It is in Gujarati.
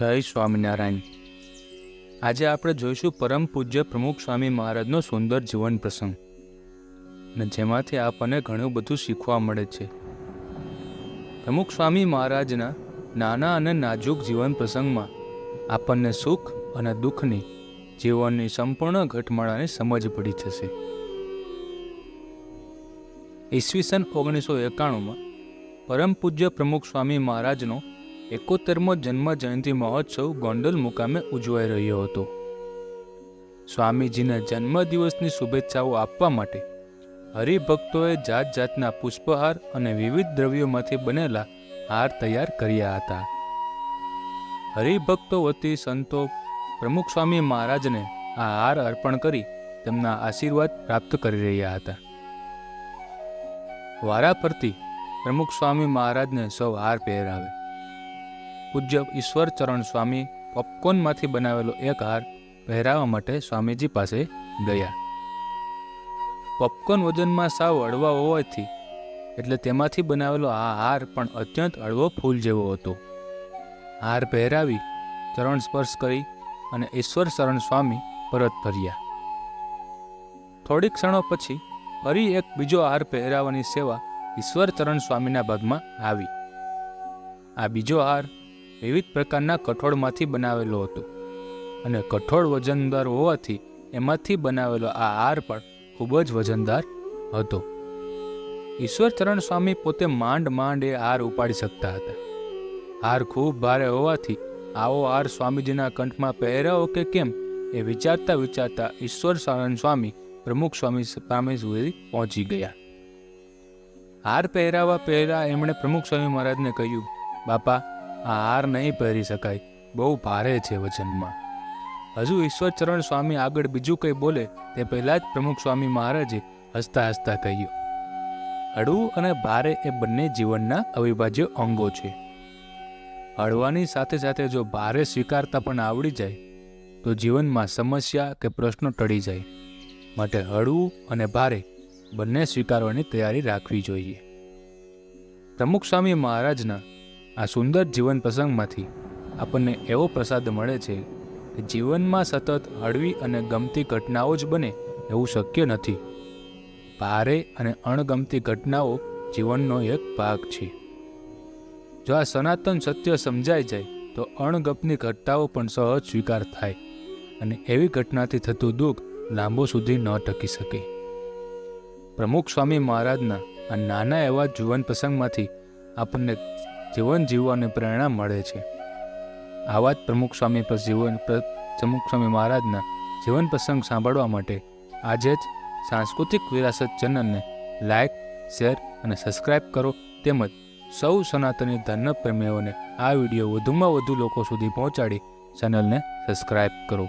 જય સ્વામિનારાયણ. આજે આપણે જોઈશું પરમ પૂજ્ય પ્રમુખ સ્વામી મહારાજનો સુંદર જીવન પ્રસંગ. અને જેમાંથી આપણને ઘણું બધું શીખવા મળે છે. પ્રમુખ સ્વામી મહારાજના નાના અને નાજુક જીવન પ્રસંગમાં આપણને સુખ અને દુઃખની જીવનની સંપૂર્ણ ઘટમાળાની સમજ પડી જશે. ઈસવીસન ઓગણીસો એકાણુંમાં પરમ પૂજ્ય પ્રમુખ સ્વામી મહારાજનો એકોતેરમો જન્મ જયંતિ મહોત્સવ ગોંડલ મુકામે ઉજવાઈ રહ્યો હતો. સ્વામીજીના જન્મદિવસની શુભેચ્છાઓ આપવા માટે હરિભક્તોએ જાત જાતના પુષ્પહાર અને વિવિધ દ્રવ્યોમાંથી બનેલા હાર તૈયાર કર્યા હતા. હરિભક્તો વતી સંતો પ્રમુખ સ્વામી મહારાજને આ હાર અર્પણ કરી તેમના આશીર્વાદ પ્રાપ્ત કરી રહ્યા હતા. વારા પરથી પ્રમુખ સ્વામી મહારાજને સૌ હાર પહેરાવે. પૂજ્ય ઈશ્વર ચરણ સ્વામી પોપકોર્નમાંથી બનાવેલો એક હાર પહેરાવવા માટે સ્વામીજી પાસે ગયા. પોપકોર્ન વજનમાં સાવ હળવા હોવાથી, એટલે તેમાંથી બનાવેલો આ હાર પણ અત્યંત હળવો ફૂલ જેવો હતો. હાર પહેરાવી, ચરણ સ્પર્શ કરી અને ઈશ્વર શરણ સ્વામી પરત ફર્યા. થોડીક ક્ષણો પછી ફરી એક બીજો હાર પહેરાવવાની સેવા ઈશ્વર ચરણ સ્વામીના ભાગમાં આવી. આ બીજો હાર વિવિધ પ્રકારના કઠોળમાંથી બનાવેલો હતો. અને કઠોળ વજનદાર હોવાથી એમાંથી બનાવેલો આ હાર પણ ખૂબ જ વજનદાર હતો. ઈશ્વરચરણ સ્વામી પોતે માંડ માંડ એ હાર ઉપાડી શકતા હતા. હાર ખૂબ ભારે હોવાથી આવો હાર સ્વામીજીના કંઠમાં પહેરાવો કે કેમ એ વિચારતા વિચારતા ઈશ્વર સારણ સ્વામી પ્રમુખ સ્વામી સામે સુધી પહોંચી ગયા. હાર પહેરાવા પહેલા એમણે પ્રમુખ સ્વામી મહારાજને કહ્યું, બાપા હાર નહીં પહેરી શકાય. બહુ ભારે છે વચનમાં. હજુ ઈશ્વરચરણ સ્વામી આગળ બીજું કંઈ બોલે, તે પહેલાં જ પ્રમુખ સ્વામી મહારાજે હસતા હસતા કહ્યું હળવું અને ભારે એ બંને જીવનના અવિભાજ્ય અંગો છે. હળવાની સાથે સાથે જો ભારે સ્વીકારતા પણ આવડી જાય, તો જીવનમાં સમસ્યા કે પ્રશ્નો ટળી જાય. માટે હળવું અને ભારે બંને સ્વીકારવાની તૈયારી રાખવી જોઈએ. પ્રમુખ સ્વામી મહારાજના આ સુંદર જીવન પ્રસંગમાંથી આપણને એવો પ્રસાદ મળે છે કે જીવનમાં સતત હળવી અને ગમતી ઘટનાઓ જ બને એવું શક્ય નથી. ભારે અને અણગમતી ઘટનાઓ જીવનનો એક ભાગ છે. જો આ સનાતન સત્ય સમજાઈ જાય, તો અણગમની ઘટનાઓ પણ સહજ સ્વીકાર થાય અને એવી ઘટનાથી થતું દુઃખ લાંબો સુધી ન ટકી શકે. પ્રમુખ સ્વામી મહારાજના આ નાના એવા જીવન પ્રસંગમાંથી આપણને જીવન જીવવાની પ્રેરણા મળે છે. આવા જ પ્રમુખ સ્વામી જીવન પ્રમુખ સ્વામી મહારાજના જીવન પ્રસંગ સાંભળવા માટે આજે જ સાંસ્કૃતિક વિરાસત ચેનલને લાઇક શેર અને સબસ્ક્રાઇબ કરો. તેમજ સૌ સનાતની ધર્મ પ્રેમીઓને આ વીડિયો વધુમાં વધુ લોકો સુધી પહોંચાડી ચેનલને સબસ્ક્રાઇબ કરો.